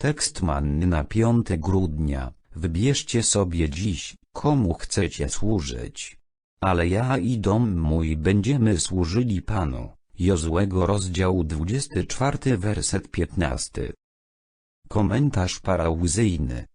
Tekst manny na 5 grudnia. Wybierzcie sobie dziś, komu chcecie służyć. Ale ja i dom mój będziemy służyli Panu. Jozłego rozdział 24 werset 15. Komentarz parauzyjny.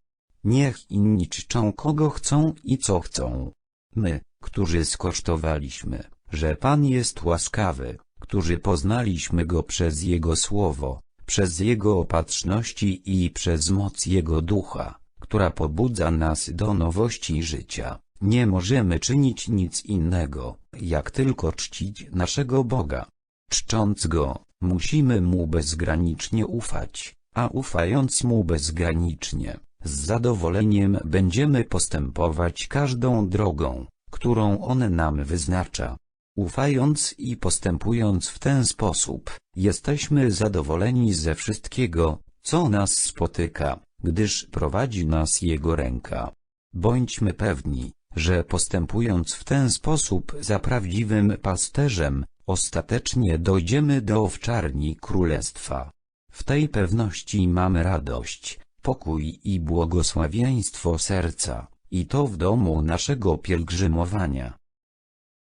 Niech inni czczą kogo chcą i co chcą. My, którzy skosztowaliśmy, że Pan jest łaskawy, którzy poznaliśmy Go przez Jego słowo, przez Jego opatrzności i przez moc Jego ducha, która pobudza nas do nowości życia, nie możemy czynić nic innego, jak tylko czcić naszego Boga. Czcząc Go, musimy Mu bezgranicznie ufać, a ufając Mu bezgranicznie, z zadowoleniem będziemy postępować każdą drogą, którą On nam wyznacza. Ufając i postępując w ten sposób, jesteśmy zadowoleni ze wszystkiego, co nas spotyka, gdyż prowadzi nas Jego ręka. Bądźmy pewni, że postępując w ten sposób za prawdziwym pasterzem, ostatecznie dojdziemy do owczarni królestwa. W tej pewności mamy radość, pokój i błogosławieństwo serca, i to w domu naszego pielgrzymowania.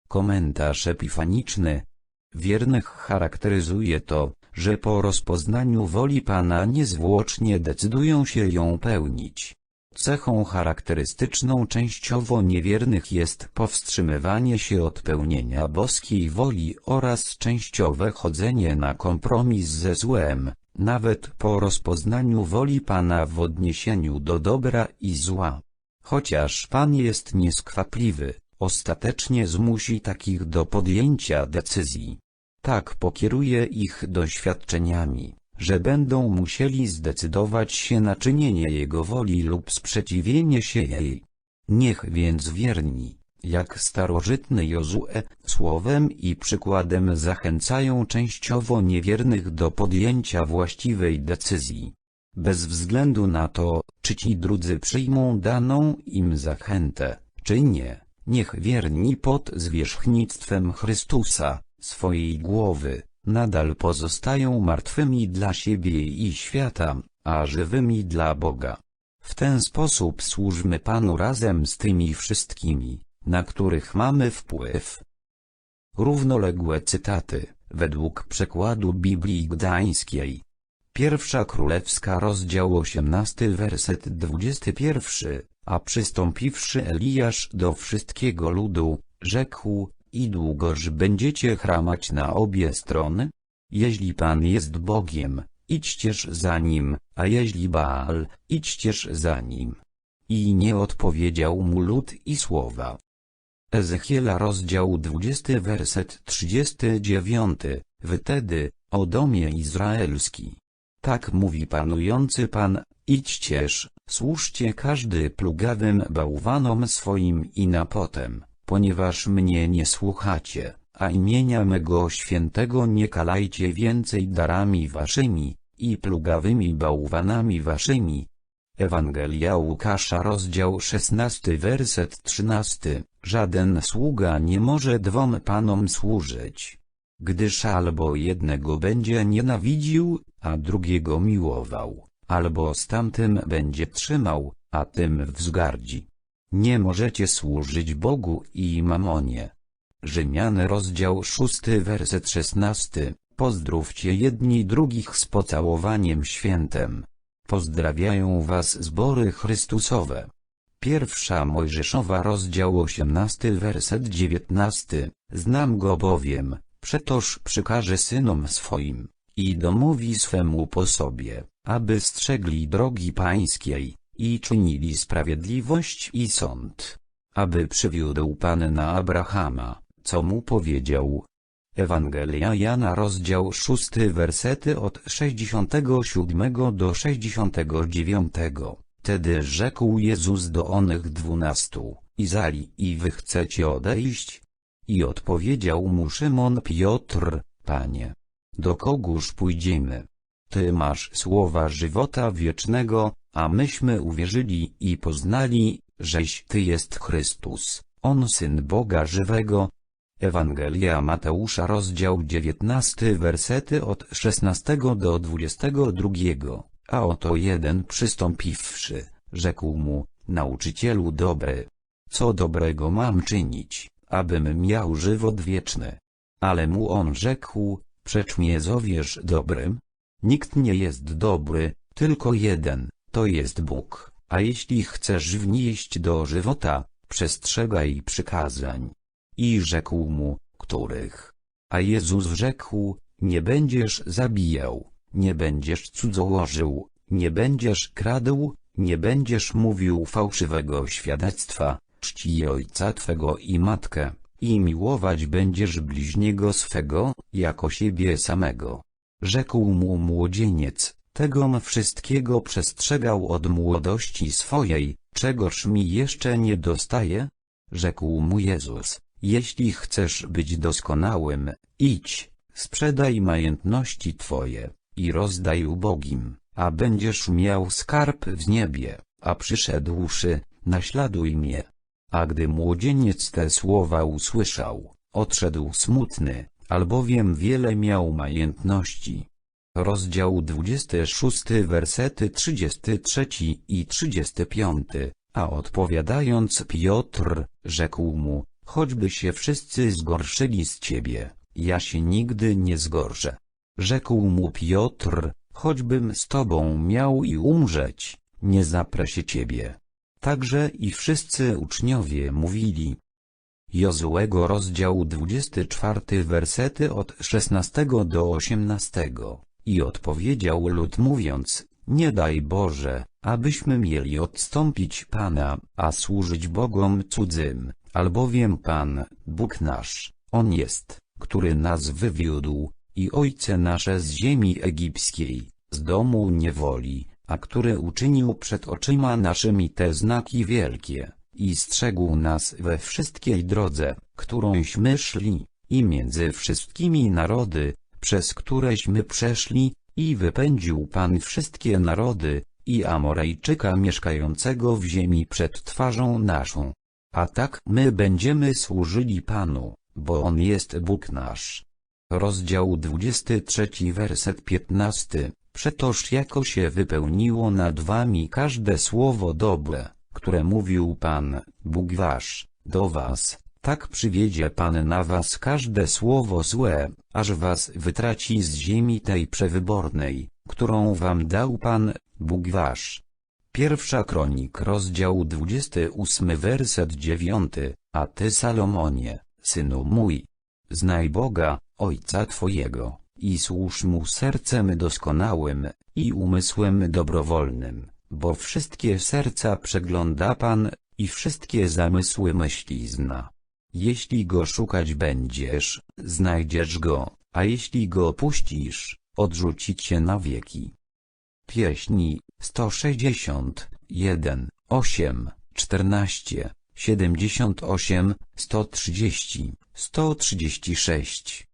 Komentarz epifaniczny. Wiernych charakteryzuje to, że po rozpoznaniu woli Pana niezwłocznie decydują się ją pełnić. Cechą charakterystyczną częściowo niewiernych jest powstrzymywanie się od pełnienia boskiej woli oraz częściowe chodzenie na kompromis ze złem, nawet po rozpoznaniu woli Pana w odniesieniu do dobra i zła. Chociaż Pan jest nieskwapliwy, ostatecznie zmusi takich do podjęcia decyzji. Tak pokieruje ich doświadczeniami, że będą musieli zdecydować się na czynienie Jego woli lub sprzeciwienie się jej. Niech więc wierni, jak starożytny Jozue, słowem i przykładem zachęcają częściowo niewiernych do podjęcia właściwej decyzji. Bez względu na to, czy ci drudzy przyjmą daną im zachętę, czy nie, niech wierni pod zwierzchnictwem Chrystusa, swojej głowy, nadal pozostają martwymi dla siebie i świata, a żywymi dla Boga. W ten sposób służmy Panu razem z tymi wszystkimi, na których mamy wpływ. Równoległe cytaty, według przekładu Biblii Gdańskiej. Pierwsza Królewska rozdział 18 werset 21, a przystąpiwszy Eliasz do wszystkiego ludu, rzekł, i długoż będziecie chramać na obie strony? Jeśli Pan jest Bogiem, idźcież za Nim, a jeśli Baal, idźcież za Nim. I nie odpowiedział mu lud i słowa. Ezechiela rozdział 20 werset 39, Wtedy, o domie izraelski. Tak mówi panujący Pan, idźcież, służcie każdy plugawym bałwanom swoim i na potem, ponieważ mnie nie słuchacie, a imienia mego świętego nie kalajcie więcej darami waszymi, i plugawymi bałwanami waszymi. Ewangelia Łukasza rozdział 16 werset 13 Żaden sługa nie może dwom panom służyć. Gdyż albo jednego będzie nienawidził, a drugiego miłował, albo z tamtym będzie trzymał, a tym wzgardzi. Nie możecie służyć Bogu i mamonie. Rzymiany rozdział 6 werset 16 Pozdrówcie jedni drugich z pocałowaniem świętem. Pozdrawiają was zbory Chrystusowe. Pierwsza Mojżeszowa rozdział 18 werset 19 Znam go bowiem, przetoż przykaże synom swoim, i domowi swemu po sobie, aby strzegli drogi pańskiej, i czynili sprawiedliwość i sąd, aby przywiódł Pan na Abrahama, co mu powiedział. Ewangelia Jana rozdział 6 wersety od 67 do 69. Wtedy rzekł Jezus do onych dwunastu, Izali i wy chcecie odejść? I odpowiedział mu Szymon Piotr, Panie, do kogóż pójdziemy? Ty masz słowa żywota wiecznego, a myśmy uwierzyli i poznali, żeś Ty jest Chrystus, On Syn Boga żywego. Ewangelia Mateusza rozdział 19 wersety od 16 do 22. A oto jeden przystąpiwszy, rzekł mu, nauczycielu dobry. Co dobrego mam czynić, abym miał żywot wieczny? Ale mu on rzekł, przecz zowiesz dobrym? Nikt nie jest dobry, tylko jeden, to jest Bóg. A jeśli chcesz wnieść do żywota, przestrzegaj przykazań. I rzekł mu, których? A Jezus rzekł, nie będziesz zabijał, nie będziesz cudzołożył, nie będziesz kradł, nie będziesz mówił fałszywego świadectwa, czcij ojca twego i matkę, i miłować będziesz bliźniego swego, jako siebie samego. Rzekł mu młodzieniec, tegom wszystkiego przestrzegał od młodości swojej, czegoż mi jeszcze nie dostaje? Rzekł mu Jezus, jeśli chcesz być doskonałym, idź, sprzedaj majątności twoje, i rozdaj ubogim, a będziesz miał skarb w niebie, a przyszedłszy, naśladuj mnie. A gdy młodzieniec te słowa usłyszał, odszedł smutny, albowiem wiele miał majątności. Rozdział 26 wersety 33 i 35, a odpowiadając Piotr, rzekł mu, choćby się wszyscy zgorszyli z ciebie, ja się nigdy nie zgorszę. Rzekł mu Piotr, choćbym z tobą miał i umrzeć, nie zaprę się ciebie. Także i wszyscy uczniowie mówili. Jozułego rozdział 24 wersety od 16 do 18 i odpowiedział lud mówiąc, nie daj Boże, abyśmy mieli odstąpić Pana, a służyć Bogom cudzym, albowiem Pan, Bóg nasz, On jest, który nas wywiódł, i Ojce nasze z ziemi egipskiej, z domu niewoli, a który uczynił przed oczyma naszymi te znaki wielkie, i strzegł nas we wszystkiej drodze, którąśmy szli, i między wszystkimi narody, przez któreśmy przeszli, i wypędził Pan wszystkie narody, i Amorejczyka mieszkającego w ziemi przed twarzą naszą. A tak my będziemy służyli Panu, bo On jest Bóg nasz. Rozdział 23 werset 15 Przetoż jako się wypełniło nad wami każde słowo dobre, które mówił Pan, Bóg wasz, do was, tak przywiedzie Pan na was każde słowo złe, aż was wytraci z ziemi tej przewybornej, którą wam dał Pan, Bóg wasz. Pierwsza kronik rozdział 28 werset 9, a ty Salomonie, synu mój, znaj Boga, Ojca Twojego, i służ Mu sercem doskonałym, i umysłem dobrowolnym, bo wszystkie serca przegląda Pan, i wszystkie zamysły myśli zna. Jeśli Go szukać będziesz, znajdziesz Go, a jeśli Go opuścisz, odrzuci Cię na wieki. Pieśni 160, 1, 8, 14, 78, 130, 136.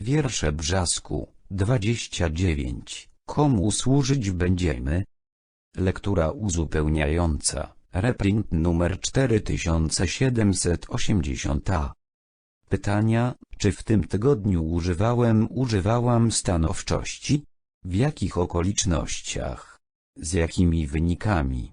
Wiersze Brzasku, 29. Komu służyć będziemy? Lektura uzupełniająca, reprint numer 4780a. Pytania, czy w tym tygodniu używałem używałam stanowczości? W jakich okolicznościach? Z jakimi wynikami?